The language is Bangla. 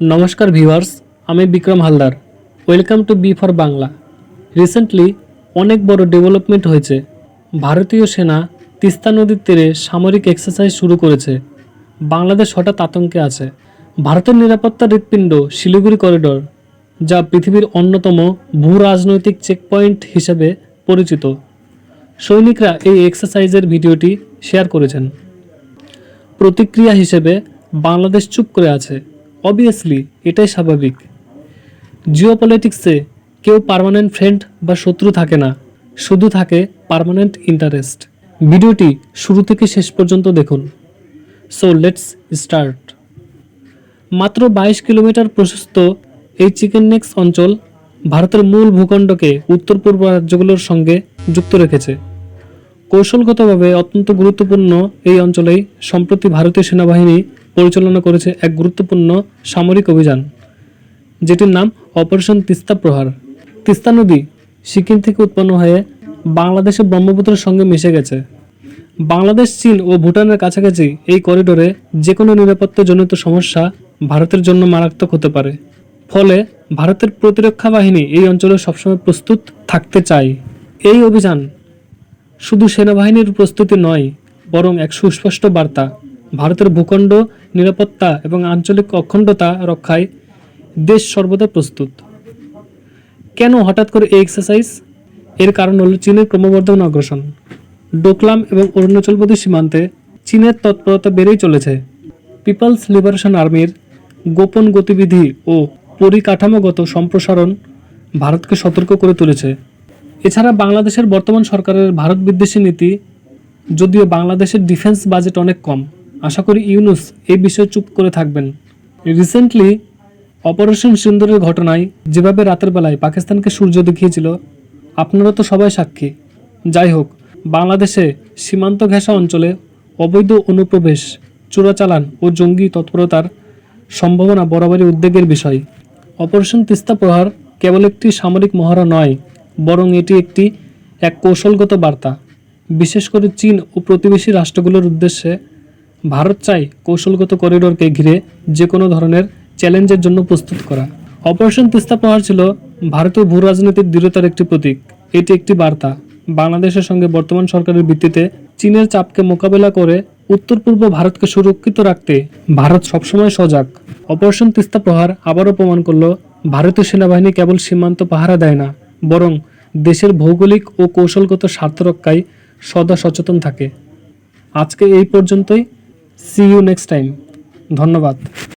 নমস্কার ভিউয়ার্স, আমি Bikram Haldar. Welcome to B for Bangla. Recently অনেক বড় ডেভেলপমেন্ট হয়েছে। ভারতীয় সেনা তিস্তা নদীর তীরে সামরিক এক্সারসাইজ শুরু করেছে। বাংলাদেশ হঠাৎ আতঙ্কে আছে। ভারতের নিরাপত্তা হৃৎপিণ্ড শিলিগুড়ি করিডোর, যা পৃথিবীর অন্যতম ভূ রাজনৈতিক চেকপয়েন্ট হিসেবে পরিচিত। সৈনিকরা এই এক্সারসাইজের ভিডিওটি শেয়ার করেছেন। প্রতিক্রিয়া হিসেবে বাংলাদেশ চুপ করে আছে। অবভিয়াসলি এটাই স্বাভাবিক। জিওপলিটিক্সে কেউ পার্মানেন্ট ফ্রেন্ড বা শত্রু থাকে না, শুধু থাকে পার্মানেন্ট ইন্টারেস্ট ভিডিওটি শুরু থেকে শেষ পর্যন্ত দেখুন। সো লেটস স্টার্ট মাত্র বাইশ কিলোমিটার প্রশস্ত এই চিকেন নেক্স অঞ্চল ভারতের মূল ভূখণ্ডকে উত্তর পূর্ব রাজ্যগুলোর সঙ্গে যুক্ত রেখেছে। কৌশলগতভাবে অত্যন্ত গুরুত্বপূর্ণ এই অঞ্চলেই সম্প্রতি ভারতীয় সেনাবাহিনী পরিচালনা করেছে এক গুরুত্বপূর্ণ সামরিক অভিযান, যেটির নাম অপারেশন তিস্তা প্রহার। তিস্তা নদী সিকিম থেকে উৎপন্ন হয়ে বাংলাদেশের ব্রহ্মপুত্রের সঙ্গে মিশে গেছে। বাংলাদেশ, চীন ও ভুটানের কাছাকাছি এই করিডোরে যে কোনো নিরাপত্তাজনিত সমস্যা ভারতের জন্য মারাত্মক হতে পারে। ফলে ভারতের প্রতিরক্ষা বাহিনী এই অঞ্চলে সবসময় প্রস্তুত থাকতে চায়। এই অভিযান শুধু সেনাবাহিনীর প্রস্তুতি নয়, বরং এক সুস্পষ্ট বার্তা। ভারতের ভূখণ্ড, নিরাপত্তা এবং আঞ্চলিক অখণ্ডতা রক্ষায় দেশ সর্বদা প্রস্তুত। কেন হঠাৎ করে এই এক্সারসাইজ এর কারণ হল চীনের ক্রমবর্ধমান অগ্রসন ডোকলাম এবং অরুণাচল প্রদেশ সীমান্তে চীনের তৎপরতা বেড়েই চলেছে। পিপলস লিবারেশন আর্মির গোপন গতিবিধি ও পরিকাঠামোগত সম্প্রসারণ ভারতকে সতর্ক করে তুলেছে। এছাড়া বাংলাদেশের বর্তমান সরকারের ভারত বিদ্বেষী নীতি, যদিও বাংলাদেশের ডিফেন্স বাজেট অনেক কম। আশা করি ইউনুস এই বিষয়ে চুপ করে থাকবেন। রিসেন্টলি অপারেশন সিন্দুরের ঘটনায় যেভাবে রাতের বেলায় পাকিস্তানকে সূর্য দেখিয়েছিল, আপনারা তো সবাই সাক্ষী। যাই হোক, বাংলাদেশে সীমান্ত ঘেঁষা অঞ্চলে অবৈধ অনুপ্রবেশ, চোরাচালান ও জঙ্গি তৎপরতার সম্ভাবনা বরাবরই উদ্বেগের বিষয়। অপারেশন তিস্তা প্রহার কেবল একটি সামরিক মহড়া নয়, বরং এটি একটি এক কৌশলগত বার্তা। বিশেষ করে চীন ও প্রতিবেশী রাষ্ট্রগুলোর উদ্দেশ্যে ভারত চাই কৌশলগত করিডোরকে ঘিরে যে কোনো ধরনের চ্যালেঞ্জের জন্য প্রস্তুত করা। অপারেশন তিস্তা প্রহার ছিল ভারতীয় ভূ রাজনীতির দৃঢ়তার একটি প্রতীক। এটি একটি বার্তা। বাংলাদেশের সঙ্গে বর্তমান সরকারের ভিত্তিতে চীনের চাপকে মোকাবেলা করে উত্তর পূর্ব ভারতকে সুরক্ষিত রাখতে ভারত সবসময় সজাগ। অপারেশন তিস্তা প্রহার আবারও প্রমাণ করল, ভারতীয় সেনাবাহিনী কেবল সীমান্ত পাহারা দেয় না, বরং দেশের ভৌগোলিক ও কৌশলগত স্বার্থ রক্ষায় সদা সচেতন থাকে। আজকে এই পর্যন্তই। সি ইউ নেক্সট টাইম ধন্যবাদ।